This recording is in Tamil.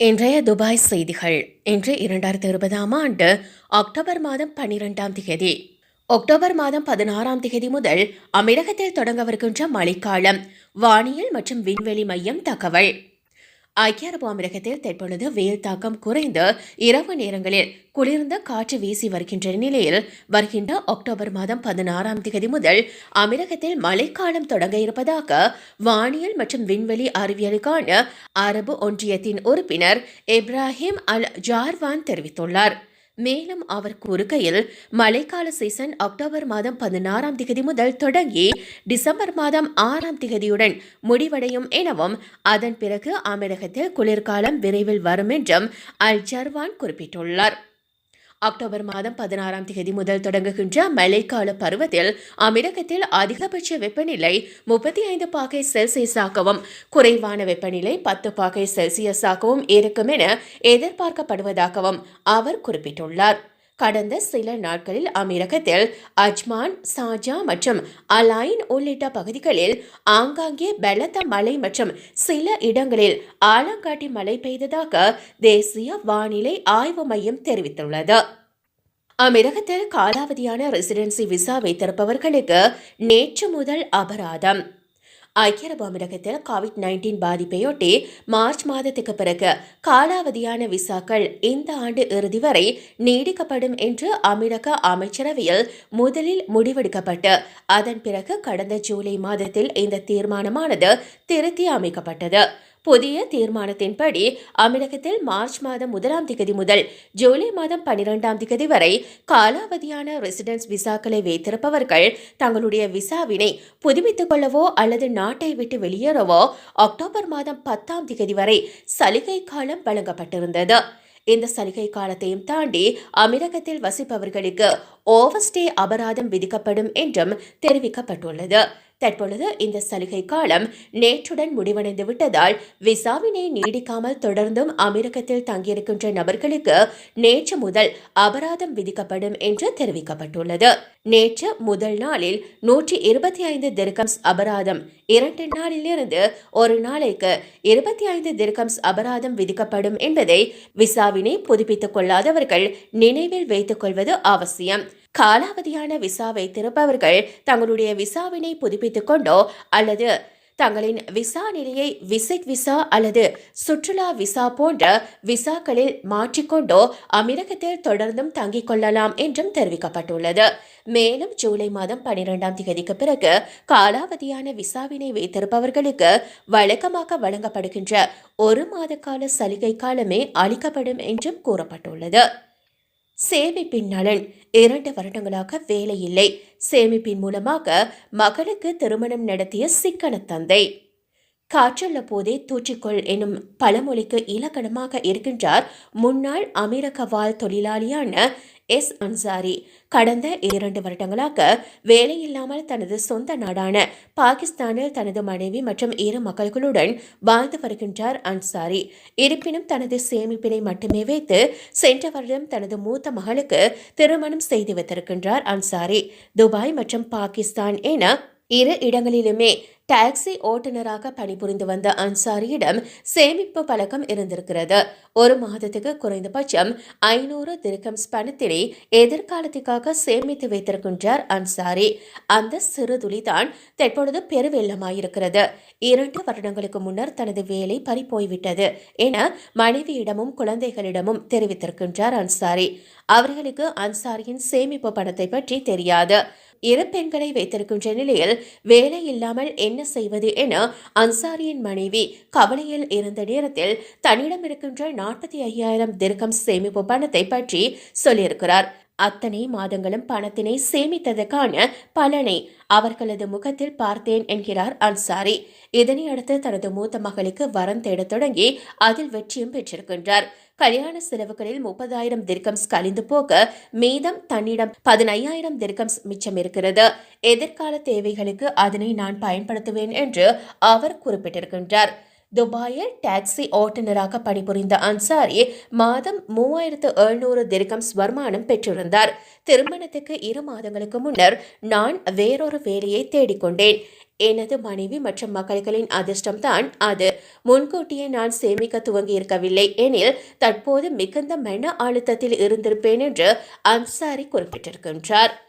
இன்றைய துபாய் செய்திகள். இன்று இரண்டாயிரத்தி இருபதாம் ஆண்டு அக்டோபர் மாதம் பன்னிரெண்டாம் தேதி அக்டோபர் மாதம் பதினாறாம் தேதி முதல் அமிரகத்தில் தொடங்கவிருக்கின்ற மழைக்காலம் வானியல் மற்றும் விண்வெளி மையம் தகவல். ஐக்கிய அரபு அமீரகத்தில் தற்பொழுது வெயில் தாக்கம் குறைந்து இரவு நேரங்களில் குளிர்ந்த காற்று வீசி வருகின்ற நிலையில் வருகின்ற அக்டோபர் மாதம் பதினாறாம் தேதி முதல் அமீரகத்தில் மழைக்காலம் தொடங்க இருப்பதாக வானியல் மற்றும் விண்வெளி அறிவியலுக்கான அரபு ஒன்றியத்தின் உறுப்பினர் இப்ராஹிம் அல் ஜார்வான் தெரிவித்துள்ளார். மேலும் அவர் கூறுகையில் மழைக்கால சீசன் அக்டோபர் மாதம் பதினாறாம் திகதி முதல் தொடங்கி டிசம்பர் மாதம் ஆறாம் திகதியுடன் முடிவடையும் எனவும் அதன் பிறகு அமீரகத்தில் குளிர்காலம் விரைவில் வரும் என்றும் அல் ஜர்வான் குறிப்பிட்டுள்ளார். அக்டோபர் மாதம் பதினாறாம் தேதி முதல் தொடங்குகின்ற மழைக்கால பருவத்தில் அமிரகத்தில் அதிகபட்ச வெப்பநிலை முப்பத்தி ஐந்து பாகை செல்சியஸாகவும் குறைவான வெப்பநிலை பத்து பாகை செல்சியஸாகவும் இருக்கும் என எதிர்பார்க்கப்படுவதாகவும் அவர் குறிப்பிட்டுள்ளார். கடந்த சில நாட்களில் அமீரகத்தில் அஜ்மான் சாஜா மற்றும் அலைன் உள்ளிட்ட பகுதிகளில் ஆங்காங்கே பலத்த மழை மற்றும் சில இடங்களில் ஆலங்காட்டி மழை பெய்ததாக தேசிய வானிலை ஆய்வு மையம் தெரிவித்துள்ளது. அமிரகத்தில் காலாவதியான ரெசிடென்சி விசா வைத்திருப்பவர்களுக்கு நேற்று முதல் அபராதம். ஐக்கிய அரபு அமீரகத்தில் கோவிட் நைன்டீன் பாதிப்பையொட்டி மார்ச் மாதத்துக்கு பிறகு காலாவதியான விசாக்கள் இந்த ஆண்டு இறுதி வரை நீடிக்கப்படும் என்று அமீரக அமைச்சரவையில் முதலில் முடிவெடுக்கப்பட்டு அதன் பிறகு கடந்த ஜூலை மாதத்தில் இந்த தீர்மானமானது திருத்தி அமைக்கப்பட்டது. புதிய தீர்மானத்தின்படி அமிரகத்தில் மார்ச் மாதம் முதலாம் திகதி முதல் ஜூலை மாதம் பனிரெண்டாம் திகதி வரை காலாவதியான ரெசிடென்ஸ் விசாக்களை வைத்திருப்பவர்கள் தங்களுடைய விசாவினை புதுப்பித்துக் கொள்ளவோ அல்லது நாட்டை விட்டு வெளியேறவோ அக்டோபர் மாதம் பத்தாம் திகதி வரை சலுகை காலம் வழங்கப்பட்டிருந்தது. இந்த சலுகை காலத்தையும் தாண்டி அமிரகத்தில் வசிப்பவர்களுக்கு ஓவர்ஸ்டே அபராதம் விதிக்கப்படும் என்றும் தெரிவிக்கப்பட்டுள்ளது. தற்பொழுது இந்த சலுகை காலம் நேற்றுடன் முடிவடைந்து விட்டதால் விசாவினை நீடிக்காமல் தொடர்ந்தும் அமெரிக்கத்தில் தங்கியிருக்கின்ற நபர்களுக்கு நேற்று முதல் அபராதம் விதிக்கப்படும் என்று தெரிவிக்கப்பட்டுள்ளது. நேற்று முதல் நாளில் நூற்றி இருபத்தி ஐந்து திர்கம்ஸ் அபராதம் இரண்டு நாளிலிருந்து ஒரு நாளைக்கு இருபத்தி ஐந்து திர்கம்ஸ் அபராதம் விதிக்கப்படும் என்பதை விசாவினை புதுப்பித்துக் கொள்ளாதவர்கள் நினைவில் வைத்துக் கொள்வது அவசியம். காலாவதியான விசா வைத்திருப்பவர்கள் தங்களுடைய விசாவினை புதுப்பித்துக் கொண்டோ அல்லது தங்களின் விசா நிலையை விசிட் விசா அல்லது சுற்றுலா விசா போன்ற விசாக்களில் மாற்றிக்கொண்டோ அமிரகத்தில் தொடர்ந்தும் தங்கிக் கொள்ளலாம் என்றும் தெரிவிக்கப்பட்டுள்ளது. மேலும் ஜூலை மாதம் பனிரெண்டாம் தேதிக்கு பிறகு காலாவதியான விசாவினை வைத்திருப்பவர்களுக்கு வழக்கமாக வழங்கப்படுகின்ற ஒரு மாத கால சலுகை காலமே அளிக்கப்படும் என்றும் கூறப்பட்டுள்ளது. சேமிப்பின் நலன் இரண்டு வருடங்களாக வேலை இல்லை சேமிப்பின் மூலமாக மகளுக்கு திருமணம் நடத்திய சிக்கன தந்தை. காற்றுள்ள போதே தூற்றிக்கொள் எனும் பழமொழிக்கு இலக்கணமாக இருக்கின்றார் முன்னாள் அமீரக வாழ் தொழிலாளியான எஸ் அன்சாரி. கடந்த இரண்டு வருடங்களாக வேலையில்லாமல் தனது சொந்த நாடான பாகிஸ்தானில் தனது மனைவி மற்றும் இரு மகள்களுடன் வாழ்ந்து வருகின்றார் அன்சாரி. இருப்பினும் தனது சேமிப்பினை மட்டுமே வைத்து சென்ற வருடம் தனது மூத்த மகளுக்கு திருமணம் செய்து வைத்திருக்கின்றார் அன்சாரி. துபாய் மற்றும் பாகிஸ்தான் என இரு இடங்களிலுமே டாக்ஸி ஓட்டுநராக பணிபுரிந்து வந்த அன்சாரியிடம் சேமிப்பு பழக்கம் இருந்திருக்கிறது. ஒரு மாதத்துக்கு குறைந்தபட்சம் ஐநூறு திருக்கம்ஸ் பணத்தினை எதிர்காலத்துக்காக சேமித்து வைத்திருக்கின்றார் அன்சாரி. அந்த சிறு துளிதான் தற்பொழுது பெருவெள்ளமாயிருக்கிறது. இரண்டு வருடங்களுக்கு முன்னர் தனது வேலை பறிப்போய்விட்டது என மனைவியிடமும் குழந்தைகளிடமும் தெரிவித்திருக்கின்றார் அன்சாரி. அவர்களுக்கு அன்சாரியின் சேமிப்பு பணத்தை பற்றி தெரியாது. இரு பெண்களை வைத்திருக்கின்ற நிலையில் வேலை இல்லாமல் என்ன செய்வது என அன்சாரியின் மனைவி கவலையில் இருந்த நேரத்தில் தன்னிடம் இருக்கின்ற நாற்பத்தி ஐயாயிரம் திருக்கம் சேமிப்பு பணத்தை பற்றி சொல்லியிருக்கிறார். அத்தனை மாதங்களும் பணத்தினை சேமித்ததற்கான பலனை அவர்களது முகத்தில் பார்த்தேன் என்கிறார் அன்சாரி. இதனை அடுத்து தனது மூத்த மகளுக்கு வரம் தேடத் தொடங்கி அதில் வெற்றியும் பெற்றிருக்கின்றார். கல்யாண செலவுகளில் முப்பதாயிரம் திர்கம்ஸ் கழிந்து போக மீதம் தன்னிடம் பதினையாயிரம் திர்கம்ஸ் மிச்சம் இருக்கிறது. எதிர்கால தேவைகளுக்கு அதனை நான் பயன்படுத்துவேன் என்று அவர் குறிப்பிட்டிருக்கின்றார். துபாயில் டாக்ஸி ஓட்டுநராக பணிபுரிந்த அன்சாரி மாதம் மூவாயிரத்து எழுநூறு திரகம் வருமானம் பெற்றிருந்தார். திருமணத்துக்கு இரு மாதங்களுக்கு முன்னர் நான் வேறொரு வேலையை தேடிக்கொண்டேன். எனது மனைவி மற்றும் மகள்களின் அதிர்ஷ்டம்தான் அது. முன்கூட்டியே நான் சேமிக்க துவங்கி இருக்கவில்லை எனில் தற்போது மிகுந்த மன அழுத்தத்தில் இருந்திருப்பேன் என்று அன்சாரி குறிப்பிட்டிருக்கின்றார்.